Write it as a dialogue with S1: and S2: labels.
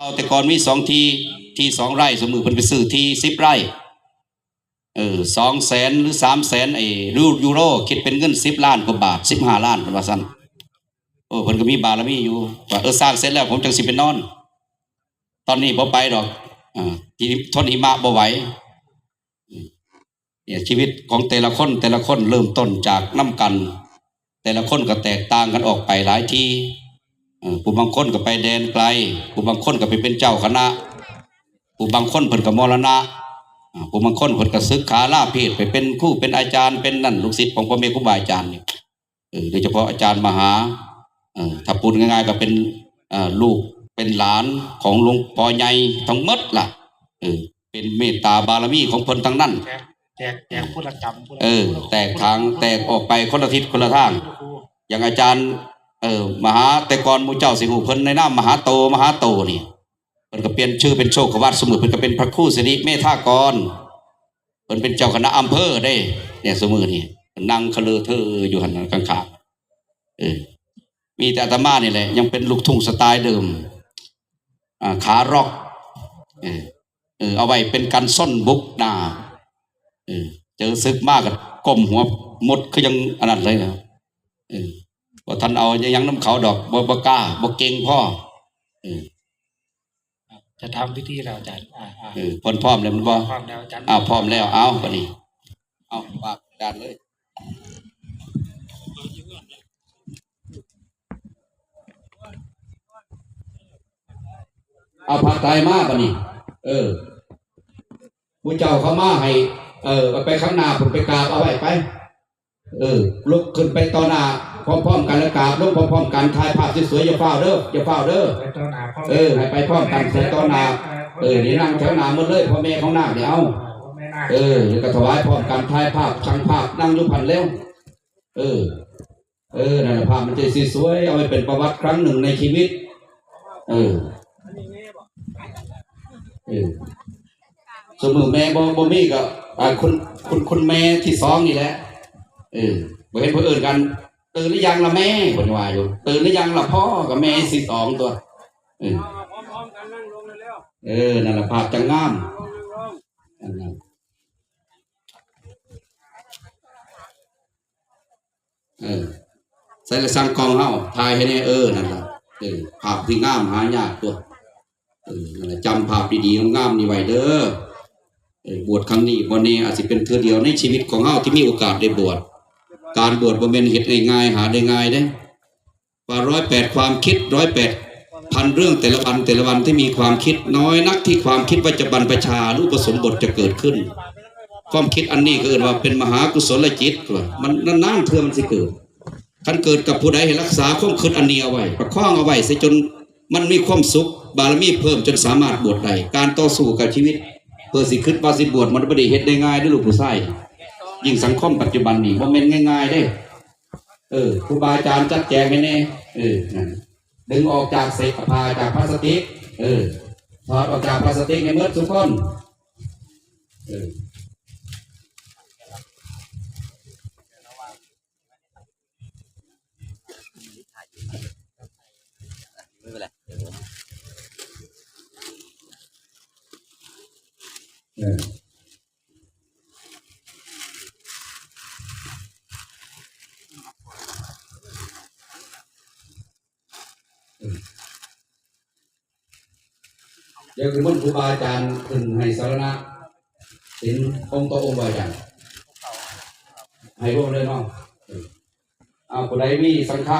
S1: เอาแต่ก่อนมีสองทีที่สองไร่สมมือเพิ่นไปซื้อที่สิบไร่เออสองแสนหรือสามแสนไอ้รูยูโรคิดเป็นเงินสิบล้านกว่าบาทสิบห้าล้านเป็นว่าสั้นโอ้เพิ่นก็มีบารมีอยู่ว่าเออสร้างเสร็จแล้วผมจังสิไปนอน ตอนนี้บ่ไปดอกอ่าทีทนหิมะบ่ไหวเนี่ยชีวิตของแต่ละคนแต่ละคนเริ่มต้นจากน้ำกัน แต่ละคนก็แตกต่างกันออกไปหลายที่ ผู้บางคนก็ไปแดนไกล ผู้บางคนก็ไปเป็นเจ้าคณะ ผู้บางคนเพิ่นก็มรณะอ่าผู้บางคนเพิ่นก็ศึกขาลาเพศไปเป็นครู่เป็นอาจารย์เป็นนั่นลูกศิษย์ของพ่อแม่ครูบาอาจารย์เนี่ยเออโดยเฉพาะอาจารย์มหาเออถ้าพูดง่ายๆก็เป็นเอ่อลูกเป็นหลานของหลวงพ่อใหญ่ทั้งหมดล่ะเออเป็นเมตตาบารมีของเพิ่นทั้งนั้น
S2: แจกแจกแจกพุทธกรรมพุทธ
S1: เออ แตกทางแตกออกไปคนละทิศคนละทาง อย่างอาจารย์ เออมหาแต่ก่อนมูเจ้าสิหูเพิ่นในนามมหาโตมหาโตนี่เพิ่นก็เปลี่ยนชื่อเป็นโชควัดสมุทรเพิ่นก็เป็นพระครูสิริเมธากรเพิ่นเป็นเจ้าคณะอำเภอได้ เนี่ยสมือนี่นั่งคะเลอเธออยู่หันข้างๆเออมีแต่อาตมานี่แหละ ยังเป็นลูกทุ่งสไตล์เดิมอ่าขาร็อกเออเออเอาไว้เป็นการส้นบุกหนาเออเจอซึกมากกับก้มหัวหมดคือยังอันนั้นเลยนะเออ ว่าท่านเอายังน้ำเขาดอกบ่บ่กล้าบ่เก่งพ่อเออ
S2: จะทำพิธีแล้วอาจารย์อ่าอ่า
S1: เออพร้อมพร้อมแล้วมันบ่
S2: ความแล้วอาจารย์
S1: อ้าวพร้อมแล้วเอาบัดนี้เอาปากดานเลยเอาผัดไทยมาบัดนี้เออผู้เจ้าเขามาให้ เออเอาไปข้างหน้าผมไปกราบเอาไว้ไป เออ ลุกขึ้นไปต่อหน้า พร้อมๆกันแล้วกราบลุกพร้อมๆกันถ่ายภาพสวยๆอย่าเฝ้าเด้ออย่าเฝ้าเด้อเออให้ไปพร้อมกันใส่ต้อนหนาเออนี่นั่งแถวหนาหมดเลยพ่อแม่ของนาคเนี่ยเอา
S2: พ่อ
S1: เออแล้วก็ถวายพร้อมกันถ่ายภาพช่างภาพนั่งยู่พันแล้วเออ เออนั่นแหละภาพมันจะสวยเอาไปเป็นประวัติครั้งหนึ่งในชีวิต เออเออสมมือแม่บ่บ่มีก็คุณคุณคุณแม่ที่สองนี่แหละเออเห็นเพื่นเอนกัน ตื่นหรือยังล่ะแม่คนว่าอยู่ตื่นหรือยังล่ะพ่อกับแม่สิสองตัวเออ
S3: พร้อมๆกันนั่งลงเลยแล้ว
S1: เออนั่นแหละภาพจังงาม
S3: ลงนั่งลง
S1: นั่นน่ะเออใส่ละสังกองเฮาถ่ายให้แน่เออนั่นล่ะเออภาพที่งามหายากตัวเออนั่นแหละจำภาพดีๆงามๆนี่ไว้เด้อเออบวชครั้งนี้บ่แน่อาจสิเป็นเทื่อเดียวในชีวิตของเฮาที่มีโอกาสได้บวช การบวชบ่แม่นเฮ็ดง่ายๆหาได้ง่ายเด้ว่าร้อยแปดความคิดร้อยแปดพันเรื่องแต่ละวันแต่ละวันที่มีความคิดน้อยนักที่ความคิดว่าจะบรรพชาหรืออุปสมบทจะเกิดขึ้น ความคิดอันนี้ก็เอิ้นว่าเป็นมหากุศลจิตว่ามันนานๆเทื่อมันสิเกิดคันเกิดกับผู้ใดให้รักษาความคิดอันนี้เอาไว้ประคองเอาไว้ซะจนมันมีความสุขบารมีเพิ่มจนสามารถบวชได้การต่อสู้กับชีวิตเพื่อสิคิดว่าสิบวชมันบ่ได้เฮ็ดได้ง่ายด้อลูกผู้ชาย ยิ่งสังคมปัจจุบันนี่บ่แม่นง่ายๆเด้เออครูบาอาจารย์จัดแจงให้แน่เออนั่นดึงออกจากเศษผ้าจากพลาสติก เออถอดออกจากพลาสติกให้หมดทุกคนเออ
S4: ไม่เป็น
S1: เออ เดี๋ยวคือมันครูบาอาจารย์ขึ้นให้สารณะสินองค์ต่อองค์บาอาจารย์ให้พวกเลยเนาะเออเอาคนใดมีสังฆา